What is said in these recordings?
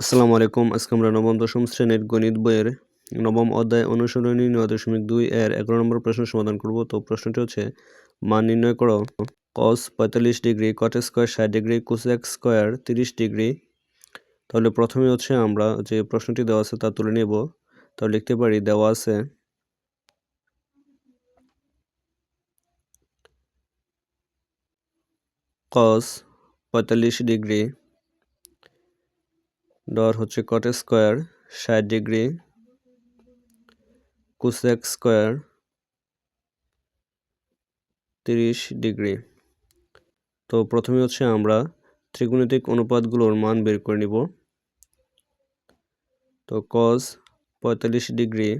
আসসালামু আলাইকুম। আজকে আমরা নবম, দশম শ্রেণির গণিত বইয়ের নবম অধ্যায় অনুসরণী নয় দশমিক দুই এর এগারো নম্বর প্রশ্ন সমাধান করব। তো প্রশ্নটি হচ্ছে, মান নির্ণয় করো। কস পঁয়তাল্লিশ ডিগ্রি কট স্কোয়ার ষাট ডিগ্রি কুসেক স্কোয়ার তিরিশ ডিগ্রি। তাহলে প্রথমে হচ্ছে আমরা যে প্রশ্নটি দেওয়া আছে তা তুলে নেব। তাহলে লিখতে পারি, দেওয়া আছে কস পঁয়তাল্লিশ ডিগ্রি ডর হচ্ছে কট স্কোয়ার ষাট ডিগ্রি, কুসেক স্কোয়ার তিরিশ ডিগ্রি। তো প্রথমে হচ্ছে আমরা ত্রিগুণিতিক অনুপাতগুলোর মান বের করে নিব। তো কস পঁয়তাল্লিশ ডিগ্রি,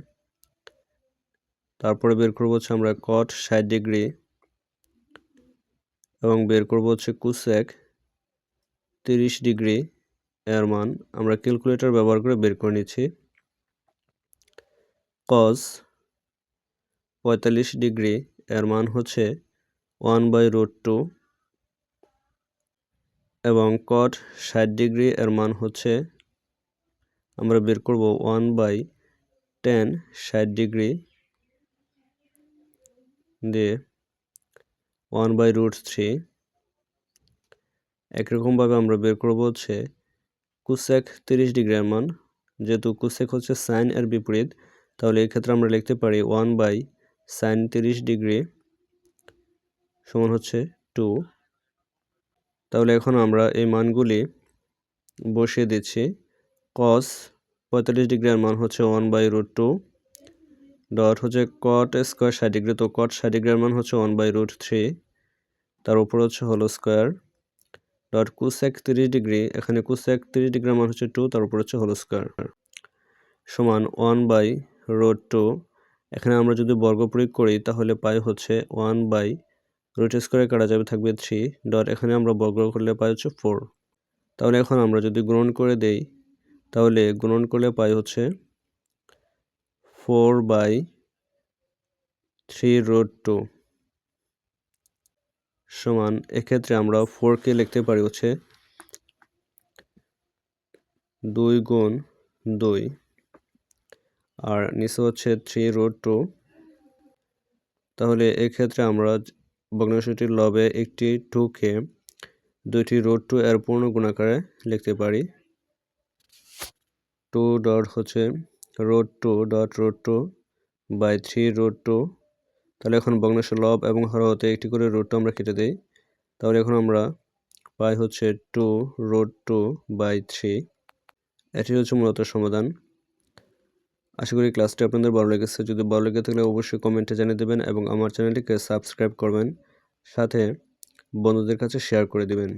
তারপরে বের করব হচ্ছে আমরা কট ষাট ডিগ্রি, এবং বের করব হচ্ছে কুসেক তিরিশ ডিগ্রি। এর মান আমরা ক্যালকুলেটর ব্যবহার করে বের করে নিচ্ছি। কস পঁয়তাল্লিশ ডিগ্রি এর মান হচ্ছে ওয়ান বাই রোড টু এবং কট ষাট ডিগ্রি এর মান হচ্ছে আমরা বের করব ওয়ান বাই টেন ষাট ডিগ্রি দিয়ে ওয়ান বাই রুট থ্রি। একরকমভাবে আমরা বের করব হচ্ছে কুসেক তিরিশ ডিগ্রির মান। যেহেতু কুসেক হচ্ছে সাইন এর বিপরীত, তাহলে এই ক্ষেত্রে আমরা লিখতে পারি ওয়ান বাই সাইন তিরিশ ডিগ্রি সমান হচ্ছে টু। তাহলে এখন আমরা এই মানগুলি বসিয়ে দিচ্ছি। কস পঁয়তাল্লিশ ডিগ্রির মান হচ্ছে one by root two dot হচ্ছে কট স্কোয়ার ষাট ডিগ্রি। তো কট ষাট ডিগ্রির মান হচ্ছে ওয়ান বাই রুট থ্রি। তার উপর হচ্ছে হলো স্কোয়ার। ডট কুসেক তিরিশ ডিগ্রি, এখানে কুসেক তিরিশ ডিগ্রি মান হচ্ছে টু তার উপর হচ্ছে হোল স্কোয়ার সমান ওয়ান বাই রোড টু এখানে আমরা যদি বর্গ প্রয়োগ করি, তাহলে পাই হচ্ছে ওয়ান বাই রুট স্কোয়ারে কাটা যাবে, থাকবে থ্রি ডট এখানে আমরা বর্গ করলে পাই হচ্ছে ফোর তাহলে এখন আমরা যদি গ্রহণ করে দেই, তাহলে গ্রহণ করলে পাই হচ্ছে four by three root two সমান, এক্ষেত্রে আমরা ফোরকে লিখতে পারি হচ্ছে দুই গুণ দুই। আর নিচে হচ্ছে থ্রি রোড টু তাহলে এক্ষেত্রে আমরা ভগ্নাংশটির লবে একটি টুকে দুইটি রোড টু এর পূর্ণ গুণাকারে লিখতে পারি। টু ডট হচ্ছে root two dot root two by three root two তাহলে এখন ভগ্নাংশ লব এবং হতে একটি করে রুট আমরা কেটে দিই। তাহলে এখন আমরা পাই হচ্ছে two root two by three এটি হচ্ছে মূলত সমাধান। আশা করি ক্লাসটি আপনাদের ভালো লেগেছে। যদি ভালো লেগে থাকলে অবশ্যই কমেন্টে জানিয়ে দেবেন এবং আমার চ্যানেলটিকে সাবস্ক্রাইব করবেন। সাথে বন্ধুদের কাছে শেয়ার করে দেবেন।